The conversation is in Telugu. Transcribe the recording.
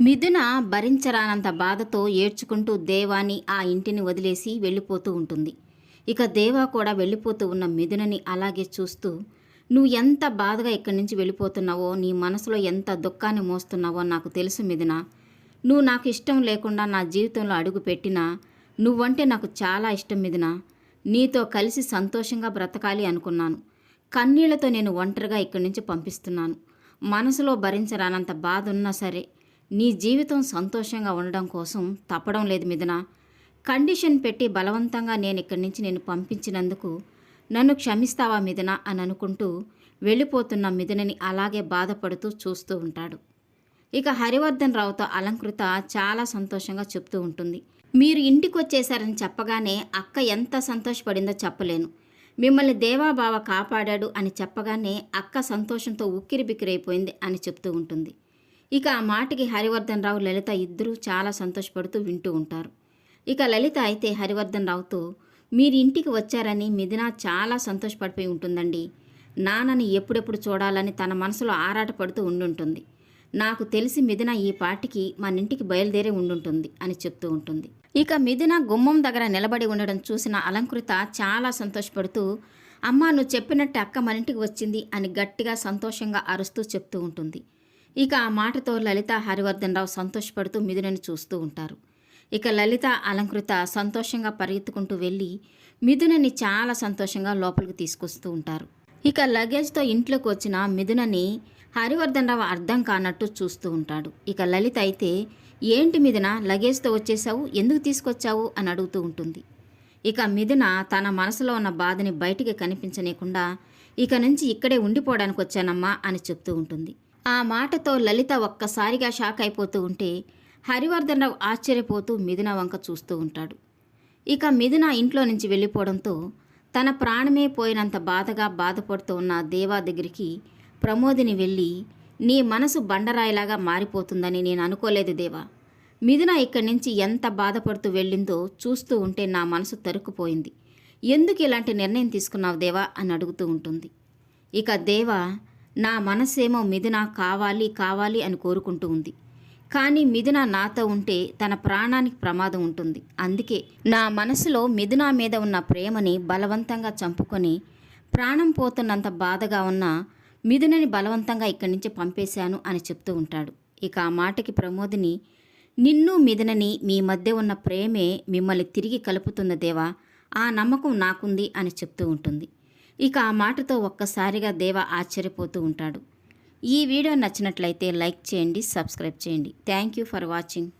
మిథున భరించరానంత బాధతో ఏడ్చుకుంటూ దేవాని ఆ ఇంటిని వదిలేసి వెళ్ళిపోతూ ఉంటుంది. ఇక దేవా కూడా వెళ్ళిపోతూ ఉన్న మిథునని అలాగే చూస్తూ నువ్వు ఎంత బాధగా ఇక్కడి నుంచి వెళ్ళిపోతున్నావో నీ మనసులో ఎంత దుఃఖాన్ని మోస్తున్నావో నాకు తెలుసు మిథున. నువ్వు నాకు ఇష్టం లేకుండా నా జీవితంలో అడుగు పెట్టినా నువ్వంటే నాకు చాలా ఇష్టం మిథున. నీతో కలిసి సంతోషంగా బ్రతకాలి అనుకున్నాను. కన్నీళ్ళతో నేను ఒంటరిగా ఇక్కడి నుంచి పంపిస్తున్నాను. మనసులో భరించరానంత బాధ ఉన్నా సరే నీ జీవితం సంతోషంగా ఉండడం కోసం తప్పడం లేదు మిథున. కండిషన్ పెట్టి బలవంతంగా నేను ఇక్కడి నుంచి నేను పంపించినందుకు నన్ను క్షమిస్తావా మిథున అని అనుకుంటూ వెళ్ళిపోతున్న మిథునని అలాగే బాధపడుతూ చూస్తూ ఉంటాడు. ఇక హరివర్ధన్ రావుతో అలంకృత చాలా సంతోషంగా చెప్తూ ఉంటుంది. మీరు ఇంటికి వచ్చేశారని చెప్పగానే అక్క ఎంత సంతోషపడిందో చెప్పలేను. మిమ్మల్ని దేవాబావ కాపాడాడు అని చెప్పగానే అక్క సంతోషంతో ఉక్కిరిబిక్కిరైపోయింది అని చెప్తూ ఉంటుంది. ఇక ఆ మాటకి హరివర్ధన్ రావు లలిత ఇద్దరూ చాలా సంతోషపడుతూ వింటూ ఉంటారు. ఇక లలిత అయితే హరివర్ధన్ రావుతో మీరు ఇంటికి వచ్చారని మిథున చాలా సంతోషపడిపోయి ఉంటుందండి. నాన్నని ఎప్పుడెప్పుడు చూడాలని తన మనసులో ఆరాటపడుతూ ఉండుంటుంది. నాకు తెలిసి మిథున ఈ పాటికి మన ఇంటికి బయలుదేరి ఉండుంటుంది అని చెప్తూ ఉంటుంది. ఇక మిథున గుమ్మం దగ్గర నిలబడి ఉండడం చూసిన అలంకృత చాలా సంతోషపడుతూ అమ్మ నువ్వు చెప్పినట్టు అక్క మన ఇంటికి వచ్చింది అని గట్టిగా సంతోషంగా అరుస్తూ చెప్తూ ఉంటుంది. ఇక ఆ మాటతో లలిత హరివర్ధన్ రావు సంతోషపడుతూ మిథునని చూస్తూ ఉంటారు. ఇక లలిత అలంకృత సంతోషంగా పరిగెత్తుకుంటూ వెళ్ళి మిథునని చాలా సంతోషంగా లోపలికి తీసుకొస్తూ ఉంటారు. ఇక లగేజ్తో ఇంట్లోకి వచ్చిన మిథునని హరివర్ధన్ రావు అర్థం కానట్టు చూస్తూ ఉంటాడు. ఇక లలిత అయితే ఏంటి మిథున లగేజ్తో వచ్చేసావు ఎందుకు తీసుకొచ్చావు? అని అడుగుతూ ఉంటుంది. ఇక మిథున తన మనసులో ఉన్న బాధని బయటికి కనిపించనీయకుండా ఇక నుంచి ఇక్కడే ఉండిపోవడానికి వచ్చానమ్మా అని చెప్తూ ఉంటుంది. ఆ మాటతో లలిత ఒక్కసారిగా షాక్ అయిపోతూ ఉంటే హరివర్ధన్ రావు ఆశ్చర్యపోతూ మిథున వంక చూస్తూ ఉంటాడు. ఇక మిథున ఇంట్లో నుంచి వెళ్ళిపోవడంతో తన ప్రాణమే పోయినంత బాధగా బాధపడుతూ ఉన్న దేవా దగ్గరికి ప్రమోదిని వెళ్ళి నీ మనసు బండరాయిలాగా మారిపోతుందని నేను అనుకోలేదు దేవా. మిథున ఇక్కడి నుంచి ఎంత బాధపడుతూ వెళ్ళిందో చూస్తూ ఉంటే నా మనసు తరుక్కుపోయింది. ఎందుకు ఇలాంటి నిర్ణయం తీసుకున్నావు దేవా? అని అడుగుతూ ఉంటుంది. ఇక దేవా నా మనసేమో మిథున కావాలి కావాలి అని కోరుకుంటూ ఉంది. కానీ మిథున నాతో ఉంటే తన ప్రాణానికి ప్రమాదం ఉంటుంది. అందుకే నా మనసులో మిథున మీద ఉన్న ప్రేమని బలవంతంగా చంపుకొని ప్రాణం పోతున్నంత బాధగా ఉన్న మిథునని బలవంతంగా ఇక్కడి నుంచి పంపేశాను అని చెప్తూ ఉంటాడు. ఇక ఆ మాటకి ప్రమోదిని నిన్ను మిథునని మీ మధ్య ఉన్న ప్రేమే మిమ్మల్ని తిరిగి కలుపుతున్న దేవా. ఆ నమ్మకం నాకుంది అని చెప్తూ ఉంటుంది. ఇక ఆ మాటతో ఒక్కసారిగా దేవ ఆశ్చర్యపోతూ ఉంటాడు. ఈ వీడియో నచ్చినట్లయితే లైక్ చేయండి సబ్స్క్రైబ్ చేయండి. Thank you for watching.